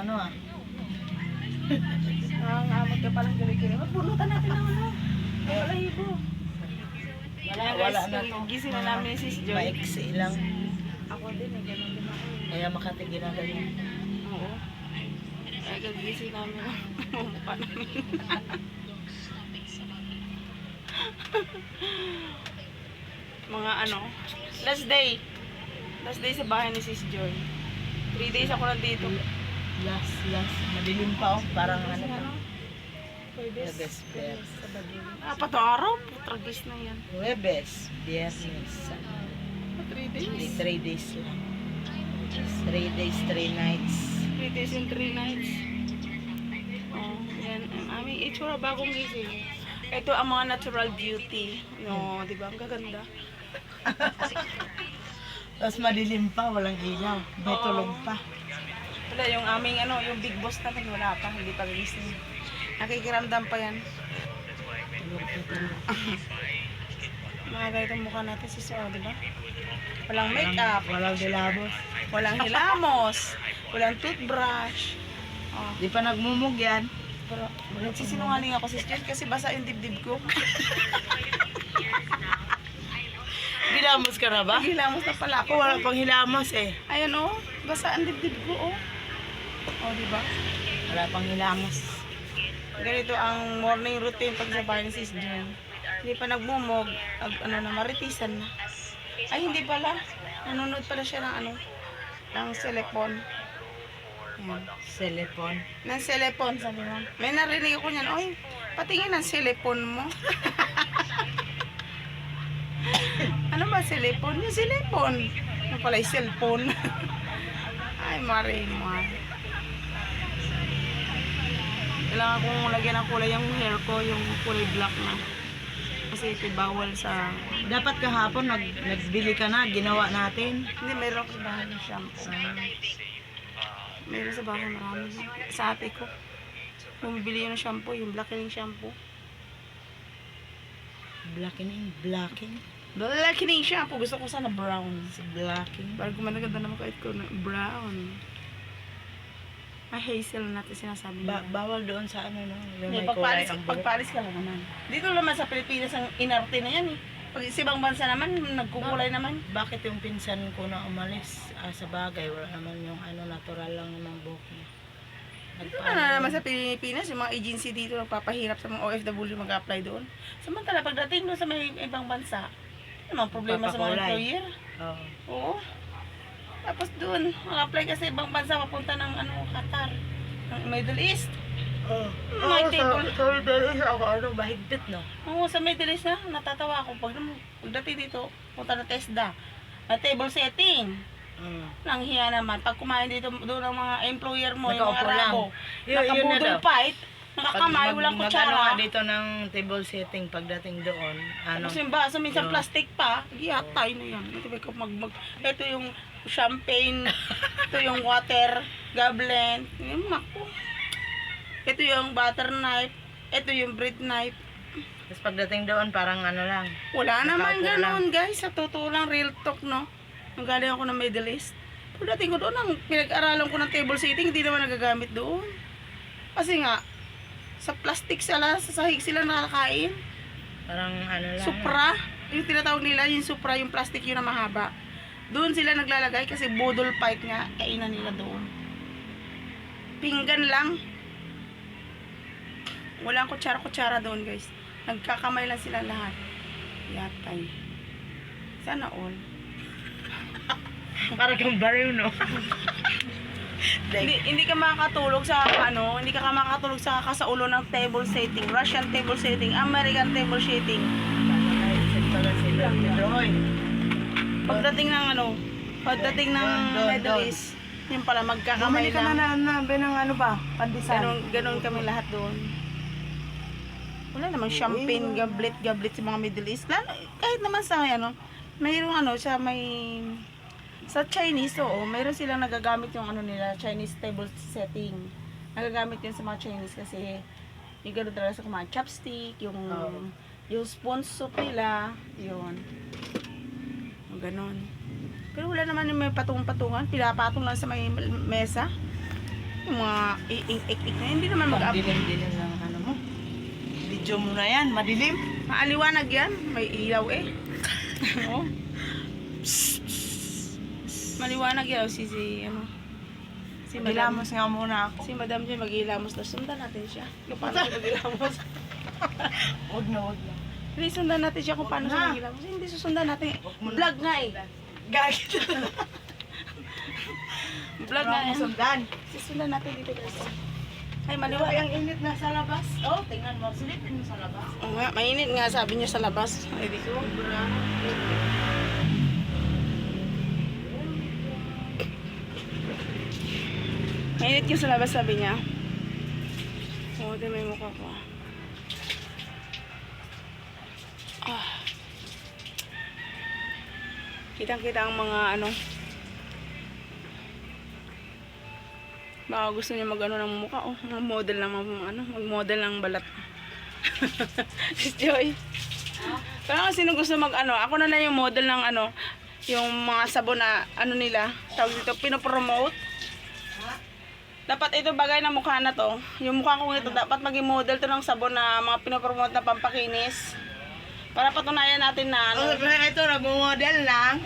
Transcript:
ano ah. Nangangamot ka palang. Magbunutan natin ng ano. Wala ibo. Wala, Kaya wala na to. gising na namin si Joy. Maiksi lang. Ako din, eh, ganun din ako. eh. Kaya makatigil na ganyan. Oo. Kaya gagising namin ang mukha namin. Mga ano, last day. Last day sa bahay ni Sis Joy. Three days ako nandito. Last, last. Madilim pa oh. Parang ano pa. ano? Pwebes. Webes, Webes. Apat araw, putragis na yan. Webes, Biyernes. Three days. three days lang. Three days, three nights. Three days and three nights. Oh, yan. Ang aming itsura bagong gising. Ito ang mga natural beauty. No, di ba? Ang gaganda. Tapos madilim pa, walang ilaw. May tulog pa. Wala, yung aming ano, yung big boss namin, wala pa. Hindi pa gising. Nakikiramdam pa yan. Mga ganitong mukha natin si Sir, di ba? Walang makeup, Walang dilabos. walang hilamos, walang toothbrush. Oh, Di pa nagmumug yan. pero nagsisinungaling ako si Sir kasi basa yung dibdib ko. Gilamos ka na ba? Hilamos na pala ako. wala pang hilamos eh. Ayan oh, basa ang dibdib ko oh. Oh, di ba? Wala pang hilamos. Ganito ang morning routine pag sa bahay ni Sis Jen. Hindi pa nagmumog, ag, ano na, maritisan na. Ay, hindi pala. Nanonood pala siya ng ano, ng cellphone. Ayan. Cellphone. Ng cellphone, sabi mo. May narinig ako niyan, oy, patingin ng cellphone mo. ano ba cellphone? Yung cellphone. Ano pala yung cellphone? Ay, Marimar. Kailangan kong lagyan ng kulay yung hair ko, yung kulay black na. Kasi ito bawal sa... Dapat kahapon nag, nagbili ka na, ginawa natin. Hindi, meron sa bahay ng shampoo. Meron sa bahay marami. Sa ate ko. Bumibili yun ng shampoo, yung black yung shampoo. Blackening, blacking. Black yung shampoo. Gusto ko sana brown. Blacking. Parang gumanda-ganda naman kahit ko na brown. May hazel natin sinasabi Ba- nila. bawal doon sa ano no, yung may kulay pagpalis, ang buhok. pagpalis ka lang naman. Dito naman sa Pilipinas ang inarte na yan eh. Pag sa ibang bansa naman, nagkukulay naman. Bakit yung pinsan ko na umalis ah, sa bagay, wala naman yung ano, natural lang naman buhok niya. Ano na naman sa Pilipinas, yung mga agency dito nagpapahirap sa mga OFW mag-apply doon. Samantala, pagdating doon sa may ibang bansa, ano ang problema sa mga Papakulay. employer? Oo. Oo. Tapos doon, mag-apply ka sa ibang bansa, papunta ng ano, Qatar, ng Middle East. Oh. Oh, table. sa, sa Middle East ako, ano, mahigpit, no? Oo, sa Middle East na, natatawa ako. Pag pagdating dito, punta na TESDA. Na table setting. Mm. Nang hiya naman. Pag kumain dito, doon ang mga employer mo, yung mga Nakaupo lang. Arabo, Yun- yun na nakabudol daw. fight, nakakamay, mag- walang mag- kutsara. ka dito ng table setting pagdating doon, ano, Tapos yung baso, minsan plastic pa, yatay na yan. Ito, may mag, mag, ito yung champagne, ito yung water, goblet, yung naku. Ito yung butter knife, ito yung bread knife. tapos pagdating doon, parang ano lang, Wala naman ganun, guys. Sa totoo lang, real talk, no? Nung galing ako ng Middle East. Pagdating ko doon, ang pinag-aralan ko ng table sitting, hindi naman nagagamit doon. Kasi nga, sa plastic sila, sa sahig sila nakakain. parang ano lang. Supra, yung tinatawag nila, yung supra, yung plastic yun na mahaba. Doon sila naglalagay kasi budol fight nga, kainan nila doon. Pinggan lang. Walang kutsara-kutsara doon, guys. Nagkakamay lang sila lahat. Yatay. Sana all. Parang kang bariw, no? Hindi, hindi ka makakatulog sa ano, hindi ka makakatulog sa kasaulo ng table setting, Russian table setting, American table setting. Pagdating ng ano, pagdating ng Middle. East, yung pala magkakamay Bumili ka na na, na, ng ano ba? Pandisan. Ganon, ganon kami lahat doon. Wala namang champagne, gablet, gablet sa mga Middle East. Lalo, kahit naman sa ano, mayroong ano, sa may sa Chinese, oo, mayroon silang nagagamit yung ano nila, Chinese table setting. Nagagamit yun sa mga Chinese kasi yung gano'n talaga sa kumain, chopstick, yung Oo. yung spoon soup nila, yun. Yung ganon. Pero wala naman yung may patung-patungan, pinapatong lang sa may mesa. Yung mga iing-ik-ik na, hindi naman mag Dilim-dilim ng ano mo. Video mo na yan, madilim. Maaliwanag yan. May ilaw eh. Oo. Maliwanag yan. Si, si, ano. Si Madam. Nga muna ako. Si Madam Joy mag-ilamos na. Sundan natin siya. Kung paano siya mag-ilamos. Huwag na, huwag na. Hindi, sundan natin siya kung paano siya mag-ilamos. Hindi, susundan natin. Vlog nga eh. Gagit. Vlog nga eh. sundan. Susundan natin dito guys. Ay, maliwanag. ang init na sa labas? Oh, tingnan mo. Silipin mo sa labas. Oo nga, mainit nga sabi niya sa labas. Ay, di ko. Mainit yung sa labas sabi niya. Oo, di may mukha ko. Ah. Kitang-kita ang mga ano. Baka gusto niya mag ano ng mukha. Oh, mga model ng mga ano, mag-model ng balat. Si Joy. Pero kung sino gusto mag ano, ako na lang yung model ng ano, yung mga sabon na ano nila, tawag dito, pinopromote. Dapat ito bagay na mukha na to. Yung mukha ko ito, dapat maging model to ng sabon na mga pinopromote na pampakinis. Para patunayan natin na ano. Oh, ito, nag-model lang.